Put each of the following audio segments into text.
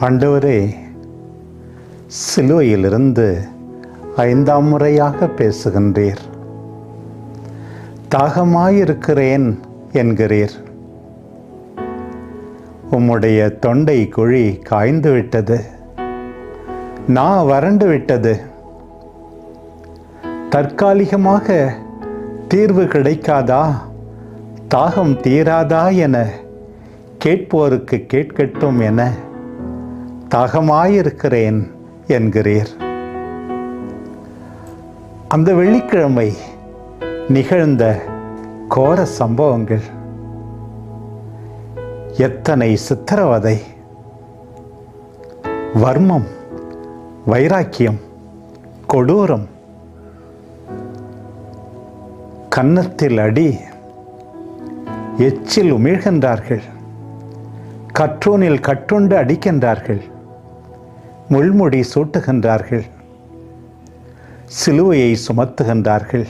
ஆண்டவரே சிலுவையிலிருந்து ஐந்தாம் முறையாக பேசுகின்றீர். தாகமாயிருக்கிறேன் என்கிறீர். உம்முடைய தொண்டை குழி காய்ந்து விட்டது நான் வறண்டு விட்டது தற்காலிகமாக தீர்வு கிடைக்காதா? தாகம் தீராதா என கேட்போருக்கு கேட்கட்டும் என தாகமாயிருக்கிறேன் என்கிறீர். அந்த வெள்ளிக்கிழமை நிகழ்ந்த கோர சம்பவங்கள். எத்தனை சித்திரவதை. வர்மம் வைராக்கியம் கொடூரம். கன்னத்தில் அடி எச்சில் உமிழ்கின்றார்கள். கற்றூனில் கட்டுண்டு அடிக்கின்றார்கள். முள்முடி சூட்டுகின்றார்கள். சிலுவையை சுமத்துகின்றார்கள்.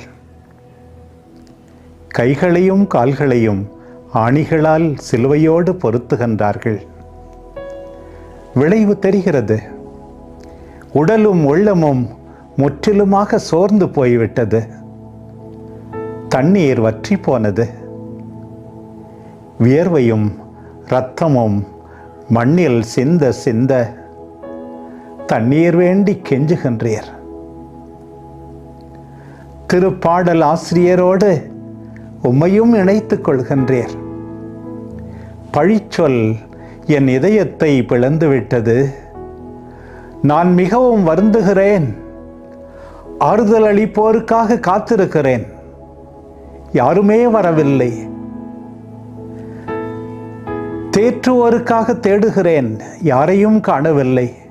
கைகளையும் கால்களையும் ஆணிகளால் சிலுவையோடு பொருத்துகின்றார்கள். விளைவு தெரிகிறது. உடலும் உள்ளமும் முற்றிலுமாக சோர்ந்து போய்விட்டது. தண்ணீர் வற்றி போனது. வியர்வையும் இரத்தமும் மண்ணில் சிந்த சிந்த தண்ணீர் வேண்டி கெஞ்சுகின்றீர். திருப்பாடல் ஆசிரியரோடு உம்மையும் இணைத்துக் கொள்கின்றீர். பழிச்சொல் என் இதயத்தை பிளந்துவிட்டது. நான் மிகவும் வருந்துகிறேன். ஆறுதல் அளிப்போருக்காக காத்திருக்கிறேன். யாருமே வரவில்லை. தேற்றுவோருக்காக தேடுகிறேன். யாரையும் காணவில்லை.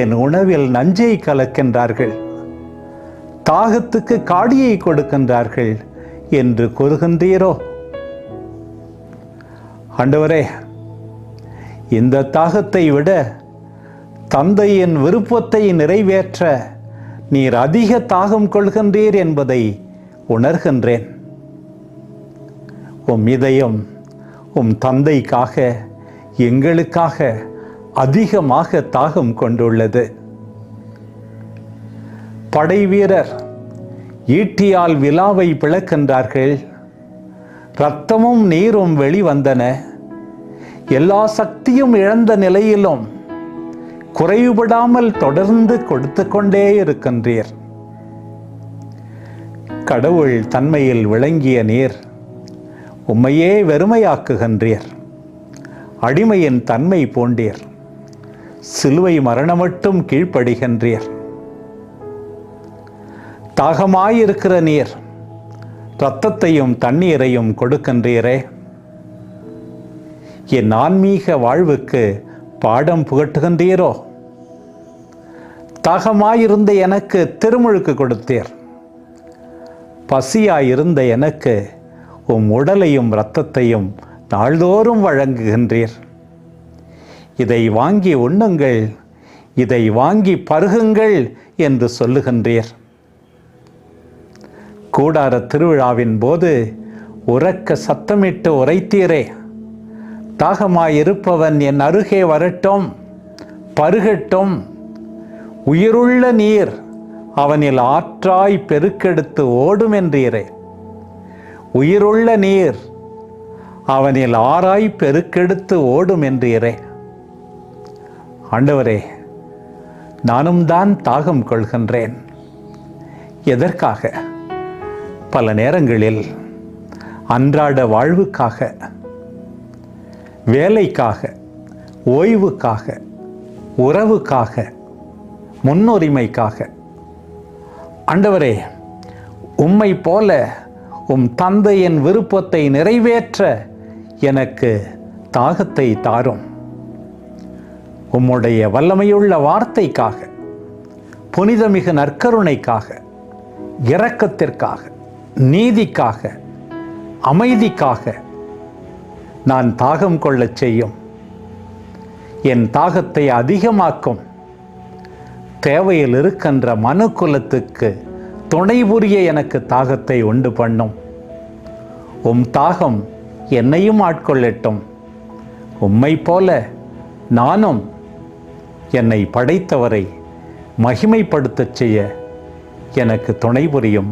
என் உணவில் நஞ்சை கலக்கின்றார்கள். தாகத்துக்கு காடியை கொடுக்கின்றார்கள் என்று கூறுகின்றீரோ? ஆண்டவரே இந்த தாகத்தை விட தந்தையின் விருப்பத்தை நிறைவேற்ற நீர் அதிக தாகம் கொள்கின்றீர் என்பதை உணர்கின்றேன். உம் இதயம் உம் தந்தைக்காக எங்களுக்காக அதிகமாக தாகம் கொண்டுள்ளது. படை வீரர் ஈட்டியால் விழாவை பிளக்கின்றார்கள். இரத்தமும் நீரும் வெளிவந்தன. எல்லா சக்தியும் இழந்த நிலையிலும் குறைவுபடாமல் தொடர்ந்து கொடுத்து கொண்டே இருக்கின்றீர். கடவுள் தன்மையில் விளங்கிய நீர் உம்மையே வெறுமையாக்குகின்றீர். அடிமையின் தன்மை பூண்டீர். சிலுவை மரணமட்டும் கீழ்ப்படுகின்றீர். தாகமாயிருக்கிற நீர் இரத்தத்தையும் தண்ணீரையும் கொடுக்கின்றீரே. என் ஆன்மீக வாழ்வுக்கு பாடம் புகட்டுகின்றீரோ? தாகமாயிருந்த எனக்கு திருமுழுக்கு கொடுத்தீர். பசியாயிருந்த எனக்கு உம் உடலையும் இரத்தத்தையும் நாள்தோறும் வழங்குகின்றீர். இதை வாங்கி உண்ணுங்கள் இதை வாங்கி பருகுங்கள் என்று சொல்லுகின்றீர். கூடார திருவிழாவின் போது உறக்க சத்தமிட்டு உரைத்தீரே. தாகமாயிருப்பவன் என் அருகே வரட்டும் பருகட்டும். உயிருள்ள நீர் அவனில் ஆற்றாய் பெருக்கெடுத்து ஓடும் என்றீரே உயிருள்ள நீர் அவனில் ஆராய் பெருக்கெடுத்து ஓடும் என்றீரே ஆண்டவரே நானும் தான் தாகம் கொள்கின்றேன். எதற்காக? பல நேரங்களில் அன்றாட வாழ்வுக்காக வேலைக்காக ஓய்வுக்காக உறவுக்காக முன்னுரிமைக்காக. ஆண்டவரே உம்மை போல உம் தந்தையின் விருப்பத்தை நிறைவேற்ற எனக்கு தாகத்தை தாரும். உம்முடைய வல்லமையுள்ள வார்த்தைக்காக புனிதமிகு நற்கருணைக்காக இரக்கத்திற்காக நீதிக்காக அமைதிக்காக நான் தாகம் கொள்ளச் செய்யும். என் தாகத்தை அதிகமாக்கும். தேவையில் இருக்கின்ற மனு குலத்துக்கு துணை புரிய எனக்கு தாகத்தை உண்டு பண்ணும். உம் தாகம் என்னையும் ஆட்கொள்ளட்டும். உம்மை போல நானும் என்னை படைத்தவரை மகிமைப்படுத்தச் செய்ய எனக்கு துணை புரியும்.